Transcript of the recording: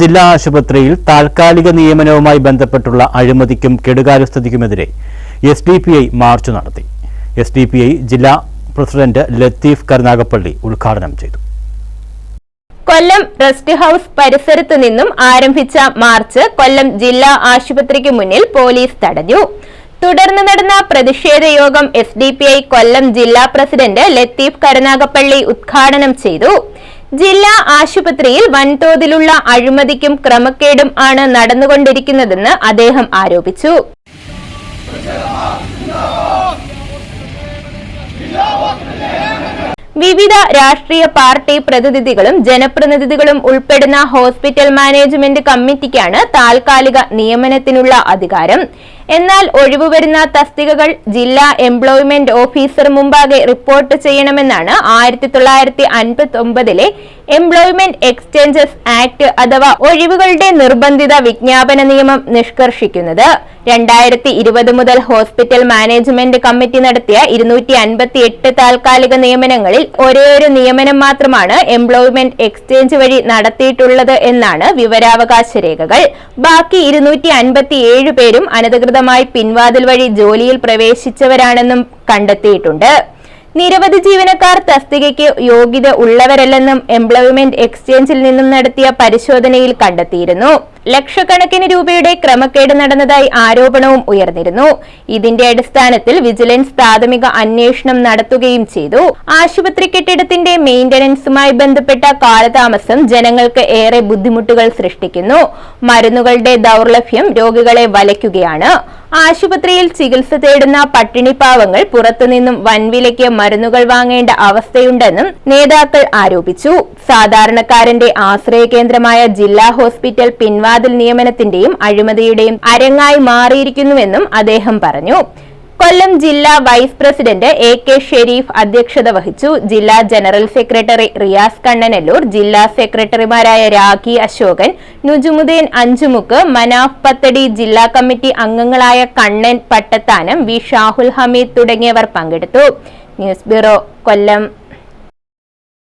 ജില്ലാ ആശുപത്രിയിൽ താൽക്കാലിക നിയമനവുമായി ബന്ധപ്പെട്ടുള്ള അഴിമതിക്കും കെടുകാര്യസ്ഥതയ്ക്കുമെതിരെ S D P I march നടത്തി. എസ് ഡി പി ഐ ജില്ലാ പ്രസിഡന്റ് ലത്തീഫ് കരുനാഗപ്പള്ളി ഉദ്ഘാടനം ചെയ്തു. കൊല്ലം റെസ്റ്റ് ഹൌസ് പരിസരത്ത് നിന്നും ആരംഭിച്ച മാർച്ച് കൊല്ലം ജില്ലാ ആശുപത്രിക്ക് മുന്നിൽ പോലീസ് തടഞ്ഞു. തുടർന്ന് നടന്ന പ്രതിഷേധ യോഗം എസ് കൊല്ലം ജില്ലാ പ്രസിഡന്റ് ലത്തീഫ് കരുനാഗപ്പള്ളി ഉദ്ഘാടനം ചെയ്തു. ജില്ലാ ആശുപത്രിയിൽ വൻതോതിലുള്ള അഴിമതിക്കും ക്രമക്കേടും ആണ് നടന്നുകൊണ്ടിരിക്കുന്നതെന്ന് അദ്ദേഹം ആരോപിച്ചു. വിവിധ രാഷ്ട്രീയ പാർട്ടി പ്രതിനിധികളും ജനപ്രതിനിധികളും ഉൾപ്പെടുന്ന ഹോസ്പിറ്റൽ മാനേജ്മെന്റ് കമ്മിറ്റിക്കാണ് താൽക്കാലിക നിയമനത്തിനുള്ള അധികാരം. എന്നാൽ ഒഴിവുവരുന്ന തസ്തികകൾ ജില്ലാ എംപ്ലോയ്മെന്റ് ഓഫീസർ മുമ്പാകെ റിപ്പോർട്ട് ചെയ്യണമെന്നാണ് ആയിരത്തി തൊള്ളായിരത്തി അൻപത്തി ഒമ്പതിലെ എംപ്ലോയ്മെന്റ് എക്സ്ചേഞ്ചസ് ആക്ട് അഥവാ ഒഴിവുകളുടെ നിർബന്ധിത വിജ്ഞാപന നിയമം നിഷ്കർഷിക്കുന്നത്. രണ്ടായിരത്തി ഇരുപത് മുതൽ ഹോസ്പിറ്റൽ മാനേജ്മെന്റ് കമ്മിറ്റി നടത്തിയ ഇരുന്നൂറ്റി അൻപത്തി എട്ട് താൽക്കാലിക നിയമനങ്ങളിൽ ഒരേയൊരു നിയമനം മാത്രമാണ് എംപ്ലോയ്മെന്റ് എക്സ്ചേഞ്ച് വഴി നടത്തിയിട്ടുള്ളത് എന്നാണ് വിവരാവകാശ രേഖകൾ. ബാക്കി ഇരുന്നൂറ്റി അൻപത്തി ഏഴ് പേരും അനധികൃതമായി പിൻവാതിൽ വഴി ജോലിയിൽ പ്രവേശിച്ചവരാണെന്നും കണ്ടെത്തിയിട്ടുണ്ട്. നിരവധി ജീവനക്കാർ തസ്തികയ്ക്ക് യോഗ്യത ഉള്ളവരല്ലെന്നും എംപ്ലോയ്മെന്റ് എക്സ്ചേഞ്ചിൽ നിന്നും നടത്തിയ പരിശോധനയിൽ കണ്ടെത്തിയിരുന്നു. ലക്ഷക്കണക്കിന് രൂപയുടെ ക്രമക്കേട് നടന്നതായി ആരോപണവും ഉയർന്നിരുന്നു. ഇതിന്റെ അടിസ്ഥാനത്തിൽ വിജിലൻസ് പ്രാഥമിക അന്വേഷണം നടത്തുകയും ചെയ്തു. ആശുപത്രി കെട്ടിടത്തിന്റെ മെയിന്റനൻസുമായി ബന്ധപ്പെട്ട കാലതാമസം ജനങ്ങൾക്ക് ഏറെ ബുദ്ധിമുട്ടുകൾ സൃഷ്ടിക്കുന്നു. മരുന്നുകളുടെ ദൗർലഭ്യം രോഗികളെ വലയ്ക്കുകയാണ്. ആശുപത്രിയിൽ ചികിത്സ തേടുന്ന പട്ടിണിപ്പാവങ്ങൾ പുറത്തുനിന്നും വൻവിലയ്ക്ക് മരുന്നുകൾ വാങ്ങേണ്ട അവസ്ഥയുണ്ടെന്നും നേതാക്കൾ ആരോപിച്ചു. സാധാരണക്കാരന്റെ ആശ്രയ കേന്ദ്രമായ ജില്ലാ ഹോസ്പിറ്റൽ പിൻവാതിൽ നിയമനത്തിന്റെയും അഴിമതിയുടെയും അരങ്ങായി മാറിയിരിക്കുന്നുവെന്നും അദ്ദേഹം പറഞ്ഞു. കൊല്ലം ജില്ലാ vice president A K Sherif അധ്യക്ഷത വഹിച്ചു. ജില്ലാ ജനറൽ സെക്രട്ടറി റിയാസ് കണ്ണനല്ലൂർ ജില്ലാ സെക്രട്ടറിമാരായ രാഖി അശോകൻ നുജുമുദ്ദീൻ അഞ്ചുമുക്ക് മനാഫ് പത്തടി ജില്ലാ കമ്മിറ്റി അംഗങ്ങളായ കണ്ണൻ പട്ടത്താനം വി ഷാഹുൽ ഹമീദ് തുടങ്ങിയവർ പങ്കെടുത്തു. News bureau Kollam.